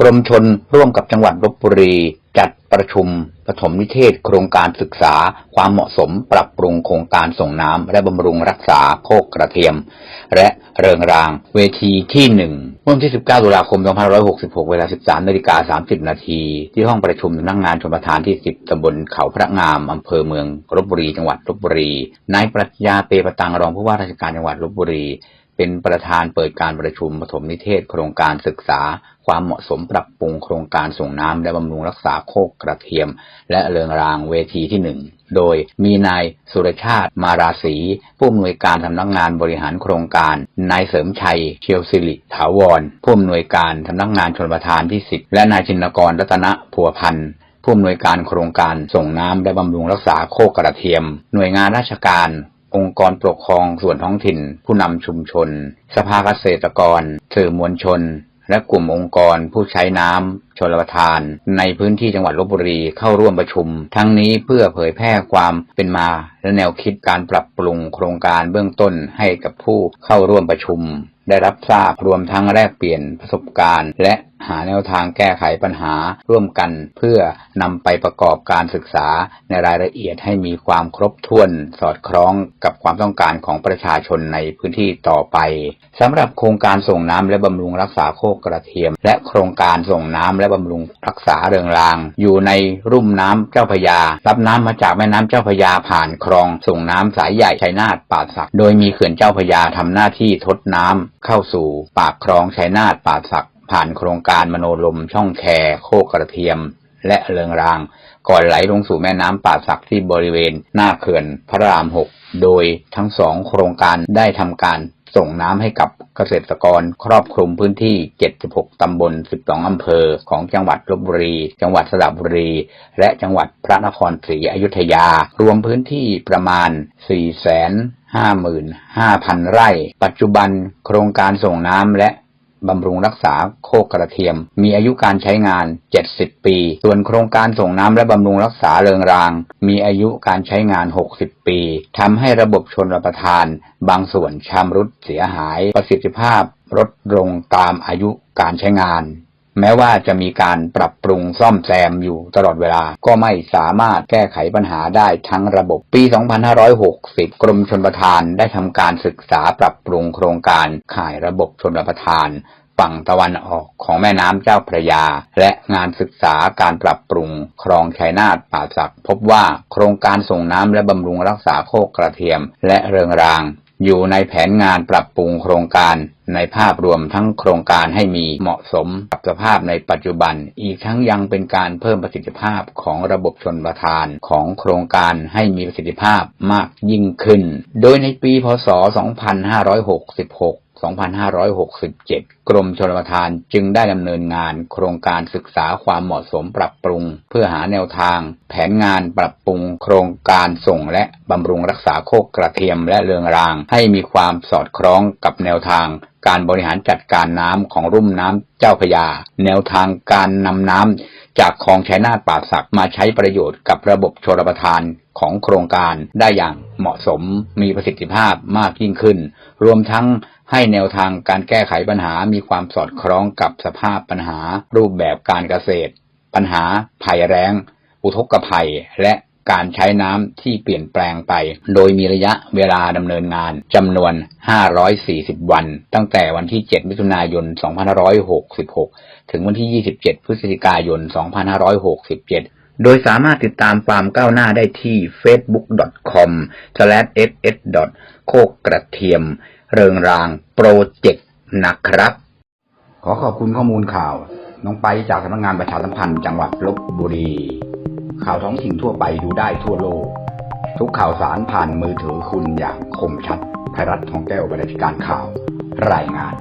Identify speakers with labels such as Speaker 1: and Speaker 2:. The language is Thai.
Speaker 1: กรมชนร่วมกับจังหวัดลบบุรี จัดประชุมปฐมนิเทศโครงการศึกษา ความเหมาะสมปรับปรุงโครงการส่งน้ำและบำรุงรักษาโคกกระเทียม และเริงรางเวทีที่หนึ่งเมื่อวันที่ 19 ตุลาคม 2566 เวลา 13นาฬิกา30 นาที ที่ห้องประชุมสำนักงานชลประทานที่ 10 ตำบลเขาพระงาม อำเภอเมืองลบบุรี จังหวัดลบบุรี นายปรัชญาเปปตังรองผู้ว่าราชการจังหวัดลบบุรี เป็นประธานเปิดการประชุมปฐมนิเทศโครงการศึกษา ความเหมาะสมปรับปรุงโครงการส่งน้ำและบำรุงรักษาโคกกระเทียม และเรืองรางเวทีที่หนึ่งโดยมีนายสุรชาติมาราศีผู้อำนวยการสำนักงานบริหารโครงการนายเสริมชัยเชียวสิริถาวรผู้อำนวยการสำนักงานชลประทานที่10และนายชินกรรัตนพัวพันธ์ผู้อำนวยการโครงการส่งน้ำและบำรุงรักษาโคกกระเทียม หน่วยงานราชการ องค์กรปกครองส่วนท้องถิ่น ผู้นำชุมชน สภาเกษตรกร สื่อมวลชน และกลุ่มองค์กรผู้ใช้น้ำชลประทาน ในพื้นที่จังหวัดลบบุรีเข้าร่วมประชุม ทั้งนี้เพื่อเผยแพร่ความเป็นมา และแนวคิดการปรับปรุงโครงการเบื้องต้นให้กับผู้เข้าร่วมประชุม ได้รับทราบรวมทั้งแลกเปลี่ยนประสบการณ์ และ หาแนวทางแก้ไขปัญหาร่วมกัน เพื่อนำไปประกอบการศึกษาในรายละเอียดให้มีความครบถ้วน สอดคล้องกับความต้องการของประชาชนในพื้นที่ต่อไปสำหรับโครงการส่งน้ำและบำรุงรักษาโคกกระเทียม และโครงการส่งน้ำและบำรุงรักษาเรืองราง อยู่ในรุ่มน้ำเจ้าพยา รับน้ำมาจากแม่น้ำเจ้าพยาผ่านคลองส่งน้ำสายใหญ่ชัยนาทป่าสัก โดยมีเขื่อนเจ้าพยาทำหน้าที่ทดน้ำเข้าสู่ปากคลองชัยนาทป่าสัก ผ่านโครงการมโนลมช่องแคโคกกระเทียม และเริงราง ก่อนไหลลงสู่แม่น้ำป่าสักที่บริเวณหน้าเขื่อนพระรามหกโดยทั้งสองโครงการได้ทำการส่งน้ำให้กับเกษตรกรครอบคลุมพื้นที่ 76 ตำบล 12 อำเภอ ของจังหวัดลบบุรี จังหวัดสระบุรี และจังหวัดพระนครศรีอยุธยา รวมพื้นที่ประมาณ 455,000 ไร่ ปัจจุบันโครงการส่งน้ำและ บำรุงรักษาโคกกระเทียม มีอายุการใช้งาน 70 ปี ส่วนโครงการส่งน้ำและบำรุงรักษาเริงราง มีอายุการใช้งาน 60 ปีทำให้ระบบชนประทาน บางส่วนชำรุดเสียหาย ประสิทธิภาพลดลงตามอายุการใช้งาน แม้ว่าจะมีการปรับปรุงซ่อมแซมอยู่ตลอดเวลา ก็ไม่สามารถแก้ไขปัญหาได้ทั้งระบบ ปี 2560 กรมชลประทานได้ทำการศึกษาปรับปรุงโครงการข่ายระบบชลประทานฝั่งตะวันออกของแม่น้ำเจ้าพระยา และงานศึกษาการปรับปรุงคลองชัยนาทป่าสัก พบว่าโครงการส่งน้ำและบำรุงรักษาโคกกระเทียม และเริงราง อยู่ในแผนงานปรับปรุงโครงการในภาพรวมทั้งโครงการให้มีเหมาะสมกับสภาพในปัจจุบัน อีกทั้งยังเป็นการเพิ่มประสิทธิภาพของระบบชนประทานของโครงการให้มีประสิทธิภาพมากยิ่งขึ้น โดยในปีพศ 2566 2567 กรมชลประทานจึงได้ดำเนินงานโครงการศึกษาความเหมาะสมปรับปรุง เพื่อหาแนวทาง แผนงานปรับปรุง โครงการส่งและบำรุงรักษาโคกกระเทียมและเรืองราง ให้มีความสอดคล้องกับแนวทางการบริหารจัดการน้ำของรุ่มน้ำเจ้าพยา แนวทางการนำน้ำจากคลองชัยนาทป่าสักมาใช้ประโยชน์กับระบบชลประทานของโครงการได้อย่าง เหมาะสมมีประสิทธิภาพมากยิ่งขึ้น รวมทั้งให้แนวทางการแก้ไขปัญหามีความสอดคล้องกับสภาพปัญหา รูปแบบการเกษตร ปัญหาภัยแล้งอุทกภัย และการใช้น้ำที่เปลี่ยนแปลงไป โดยมีระยะเวลาดำเนินงานจำนวน 540 วัน ตั้งแต่วันที่ 7 มิถุนายน 2566 ถึงวันที่ 27 พฤศจิกายน 2567 โดยสามารถติดตามความก้าวหน้าได้ที่ facebook.com/ss. โคกกระเทียม เริงรางโปรเจกต์นะครับ ขอขอบคุณข้อมูลข่าว น้องไปจากสำนักงานประชาสัมพันธ์จังหวัดลบบุรี ข่าวท้องถิ่นทั่วไปดูได้ทั่วโลก ทุกข่าวสารผ่านมือถือคุณอย่างคมชัดไทยรัฐทองแก้วบรรณาธิการข่าว รายงาน